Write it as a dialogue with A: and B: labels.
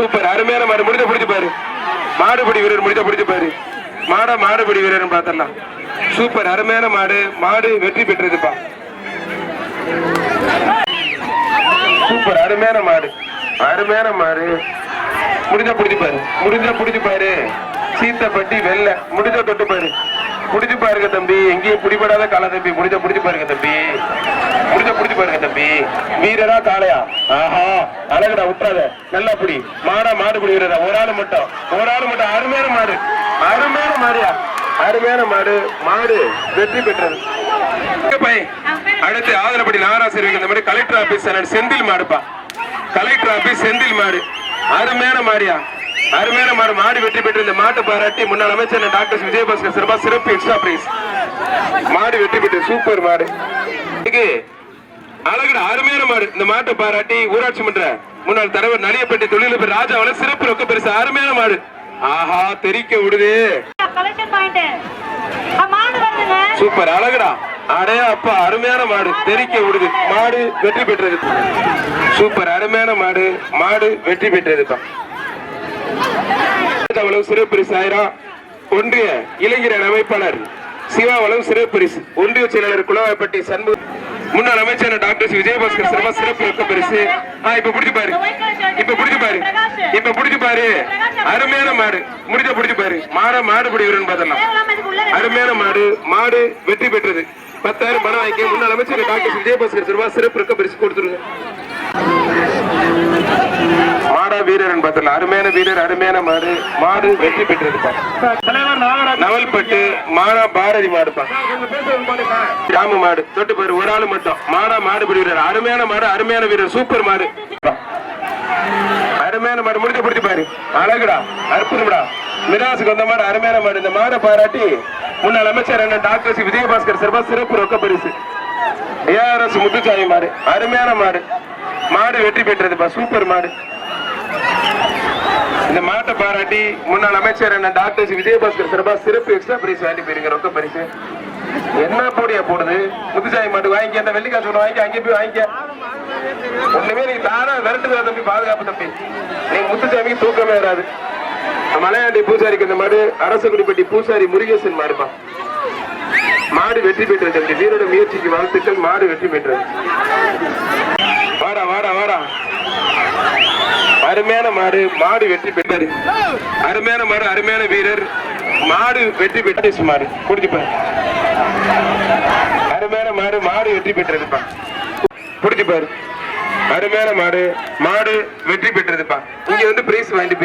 A: Super. அருமையான மாடு. முடிஞ்ச பிடிச்சு பாரு. மாடுபிடி வீரர் முடிஞ்ச பிடிச்சு பாரு. மாட மாடுபிடி வீரர் பார்த்தலாம் சூப்பர். அருமையான மாடு. மாடு வெற்றி பெற்றதுப்பா. சூப்பர். அருமையான மாடு. அருமையான மாடு. முடிஞ்ச பிடிச்சு பாரு. முடிஞ்ச பிடிச்சு பாரு. சீத்தப்பட்டி வெள்ள முடிஞ்ச தொட்டு பாரு. புடிச்சு பாருங்க தம்பி. எங்கேயும் பிடிபடாத கால தம்பி. முடிஞ்ச புடிச்சு பாருங்க தம்பி. முடிஞ்ச புடிச்சு பாருங்க தம்பி. வீரரா காளையா ஆஹா. அழகுடா விட்டுறாத நல்லா புடி. மாடா மாடு புடி வீரரா ஒரு ஆள் மட்டும். ஒரு ஆள் மட்டும். அருமையான மாடு. அருமையான மாடியா. அருமையான மாடு. மாடு வெற்றி பெற்றது. அடுத்து ஆதரப்படி நாராசிரியர் இந்த மாதிரி கலெக்டர் ஆபீஸ் செந்தில் மாடுப்பா. கலெக்டர் ஆபீஸ் செந்தில் மாடு. அருமையான மாடியா. அருமையான மாடு மாடு வெற்றி பெற்று இந்த மாட்டை பாராட்டி முன்னாள் அமைச்சர் டாக்டர் விஜயபாஸ்கர் சிறப்பா சிறப்பு எக்ஸ்ட்ரா பிரைஸ் மாடு வெற்றி பெற்று சூப்பர் மாடு. அழகுடா அருமையான மாடு. இந்த மாட்டை பாராட்டி ஊராட்சி மன்ற முன்னாள் தலைவர் நலியப்பட்டி தொழிலதிபர் ராஜாவால சிறப்பு ரொக்க பெருசு அருமையான மாடு. ஆஹா தெரிக்க விடுது. சூப்பர் அழகுடா. அடே அப்பா அருமையான மாடு. தெரிக்க விடுது. மாடு வெற்றி பெற்றது. சூப்பர் அருமையான மாடு. மாடு வெற்றி பெற்றதுப்பா அவ்வளவு சிறப்பு ஒன்றிய இளைஞர் அமைப்பாளர் சிவாவளவு சிறப்பு பரிசு ஒன்றிய செயலாளர் குளவாய்ப்பட்டி சண்முக முன்னாள் அமைச்சர் டாக்டர் சி. விஜயபாஸ்கர் சர்மா சிறப்பு ரொக்க பரிசு. ஆ இப்ப பிடிச்சு பாரு. இப்ப பிடிச்சு பாரு. இப்ப பிடிச்சு பாரு. அருமையான மாடு. முடிஞ்ச பிடிச்சு பாரு. மாற மாடு பிடி வீரன் பார்த்தலாம் அருமையான மாடு. மாடு வெற்றி பெற்றது. பத்தாயிரம் பணம் வாங்கி முன்னாள் அமைச்சர் டாக்டர் விஜயபாஸ்கர் சர்மா சிறப்பு இருக்க பரிசு கொடுத்துருங்க. மாடா வீரர்னு பார்த்தல அருமையான வீரர் அருமையான மாடு. மாடு வெற்றி பெற்றது நவல்பட்டு மாடா பாரதி மாடுப்பா ராமு மாடு. தொட்டு பாரு ஒரு ஆளு மட்டும். மாடா மாடு பிடி வீரர் அருமையான மாடு அருமையான வீரர் சூப்பர் மாடு. அருமையான மாடு முடிஞ்ச பிடிச்சு பாரு. அழகுடா அற்புதம்டா. மிராசுக்கு வந்த மாடு அருமையான மாடு. இந்த மாடை பாராட்டி முன்னாள் அமைச்சர் என்ன டாக்டர் சி. விஜயபாஸ்கர் சிறப்பா சிறப்பு ரொக்க பரிசு. ஏஆர்எஸ் முத்துச்சாமி மாடு. அருமையான மாடு. மாடு வெற்றி பெற்றதுப்பா சூப்பர் மாடு. இந்த மாட்டை பாராட்டி முன்னாள் அமைச்சர் என்ன டாக்டர் விஜயபாஸ்கர் சிறப்பா சிறப்பு எக்ஸ்ட்ரா பிரைஸ் வாங்கி போயிருங்க ரொக்க பரிசு. என்ன போடியா போடுது? முத்துசாமி மாடு வாங்கிக்க அந்த வெள்ளிக்காசு ஒன்று வாங்கி அங்கே போய் வாங்கிக்க. ஒண்ணுமே நீங்க தாரா விரட்டுதா தம்பி பாதுகாப்பு தம்பி. நீங்க முத்துசாமிக்கு தூக்கமே வராது. மலையாண்டி பூசாரிக்கு இந்த மாடு அரசகுடிப்பட்டி பூசாரி முருகேசன் மாடுப்பா மாடு வெற்றி பெற்றது தம்பி. வீரோட முயற்சிக்கு வாழ்த்துக்கள் மாடு வெற்றி பெற்றது. வாடா வாடா வாடா. அருமையான மாடு மாடு வெற்றி பெற்றாரு. அருமையான மாடு அருமையான வீரர். மாடு வெற்றி பெற்ற மாடு. குடிச்சுப்பா அருமையான மாடு மாடு வெற்றி பெற்றதுப்பா. குடிச்சுப்பாரு பாரு அருமையான மாடு மாடு வெற்றி பெற்றதுப்பா. இங்க வந்து பிரைஸ் வாங்கிட்டு